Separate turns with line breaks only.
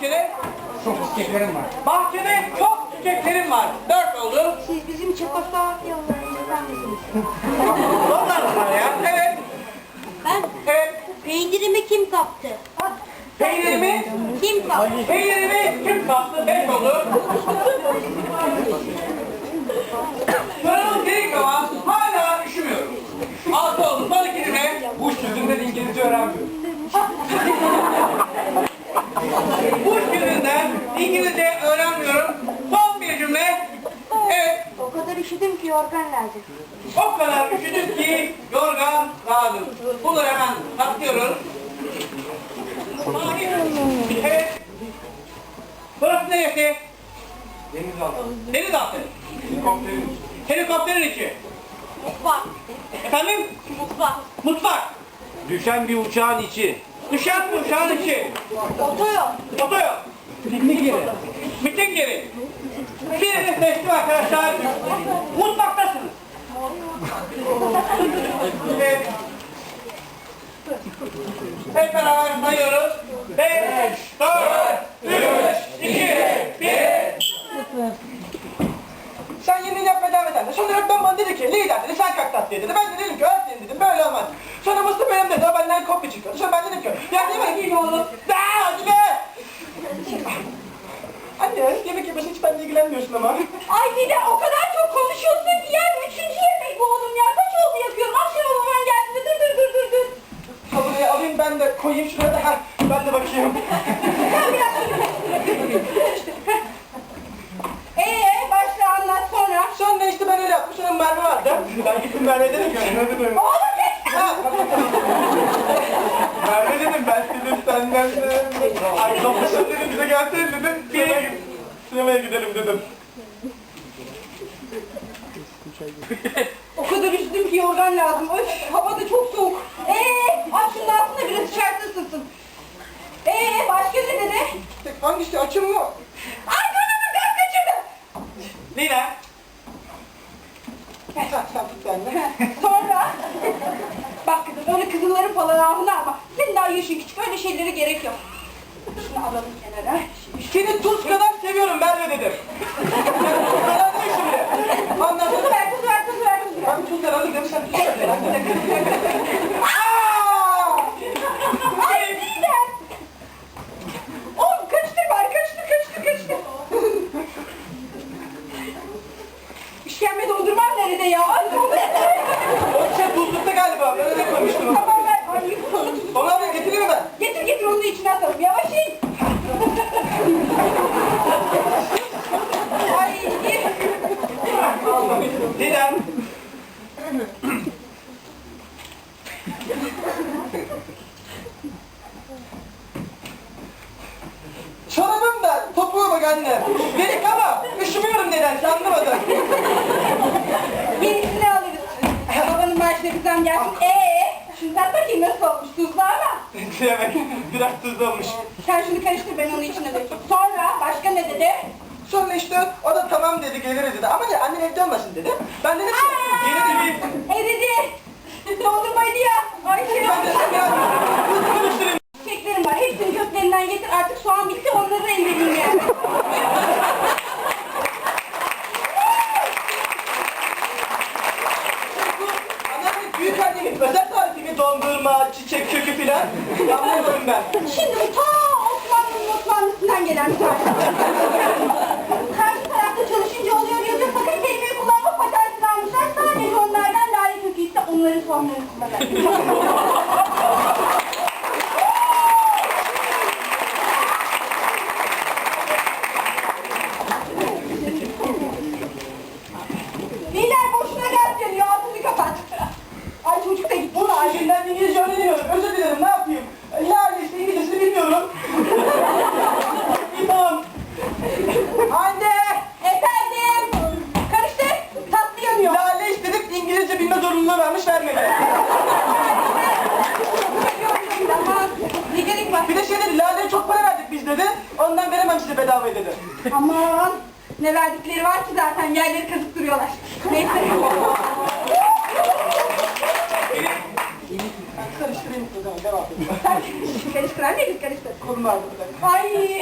Bahçede
Çok çiçeklerim var.
Bahçede çok çiçeklerim var. Dört oldu.
Siz bizim Çekoslovakyalılarımızdan mısınız?
Onlar var ya. Evet.
Ben
Evet.
peynirimi kim kaptı?
Peynirimi,
Kim kaptı?
peynirimi kim kaptı? Beş oldu. Sorunun geri kalan hala üşümüyorum. Altı oldu. Son ikini de
Bu yüzünden İngilizce öğrenmiyorum.
bu yüzünden İngilizce öğrenmiyorum. Son bir cümle. Evet.
O kadar üşüdüm ki yorgan lazım.
O kadar üşüdüm ki yorgan lazım. Bunu hemen atlıyoruz. Evet. Burası neresi?
Denizaltı.
Denizaltı.
Helikopterin.
Helikopterin içi.
Mutfak.
Efendim?
Mutfak.
Mutfak.
Düşen bir uçağın içi.
Düşen uçağın içi.
Otoyol.
Otoyol.
Piknik yeri.
Bütün geri. Birini seçtim arkadaşlar. Mutfaktasınız. Evet. Hep beraber sayıyoruz. 5, 4, 3, 2, 1. Sen yeni yapmaya devam eden de sonra öğretmen bana dedi ki lider dedi sen kalk tatlıyı dedi. Ben de dedim ki öğretmenim dedim böyle olmaz. Sonra Mustafa benim dedi o benden kopya çıkıyordu. Sonra ben dedim ki ya ne var giyim oğlum. Daa hadi be. Anne yemek yemesi hiç benimle ilgilenmiyorsun ama.
Ay bir de o kadar çok konuşuyorsun ki yani üçüncü yemek bu oğlum ya. Kaç oldu yapıyorum. Akşam baban geldi. Dur dur dur dur dur.
Taburayı alayım ben de koyayım şuraya da ha, ben de bakayım.
Ee başla anlat sonra.
Sonra işte ben öyle yaptım. Sonra Merve vardı. Ben gittim Merve dedim ki ne dedim.
Oğlum geç.
Ha, Merve dedim ben dedim senden de. Ay kapışın dedim bize gelsene dedim. Sinemaya, sinemaya gidelim dedim.
O kadar üşüdüm ki yorgan lazım. Öf hava da çok soğuk. Ee aç şunun altında biraz içeride ısınsın. Ee başka ne dedi?
Hangisi açım mı?
Ay kanımı gaz kaçırdı.
Lina. Ha, sen tut benimle.
Sonra bak kızım öyle kızılların falan ahını ama senin daha yaşın küçük öyle şeylere gerek yok. Şunu alalım kenara.
Seni tuz kadar seviyorum Merve dedim. Kadar ne şimdi? Anladın mı?
ver kuzu ver kuzu ver ver.
Ben tuz kadar dedim sen tuz. Aa!
Ay Didem. Oğlum karıştır bari karıştır karıştır karıştır. İşkembe dondurmam nerede ya? Ay dondurma.
O şey tuzlukta galiba. Ben öyle koymuştum.
Tamam ver.
Mi ben?
Getir getir onu da içine atalım. Yavaş in. Ay gir.
Didem. Çorabım da topuğu bak anne. Dedik ama üşümüyorum nedense anlamadım.
Yenisini alırız. Babanın maaşına bir zam gelsin.
Evet biraz tuzlu olmuş.
Sen şunu karıştır ben onu içine dökeyim. Sonra başka ne dedi?
Sonra işte o da tamam dedi geliriz dedi. Ama dedi annen evde olmasın dedi. Ben dedim ki yine de bir...
Eridi. Dondurmaydı ya. Ay şey
Ben de sen ya tuz konuşturayım.
Çiçeklerim var. Hepsini köklerinden getir. Artık soğan bitti onları rendeleyeyim yani.
Anneannemin büyük annemin özel tarifi bir dondurma, çiçek kökü filan. Anlamadım ben.
Şimdi bu ta Osmanlı'nın Osmanlısından gelen bir tarif.
İngilizce öğreniyorum. Özür dilerim ne yapayım? Yani işte İngilizcesini bilmiyorum. İmam. Anne!
Efendim. Karıştır. Tatlı yanıyor.
Lale istedik İngilizce bilme zorunluluğu vermiş vermedi.
Aman ne gerek var?
Bir de şey dedi Lale'ye çok para verdik biz dedi. Ondan veremem size bedavaya dedi.
Aman ne verdikleri var ki zaten yerleri kazıp duruyorlar. Neyse.
Karıştırayım o zaman devam edeyim.
Sen karıştır anne biz karıştır.
Kolum vardı bir dakika.
Ay.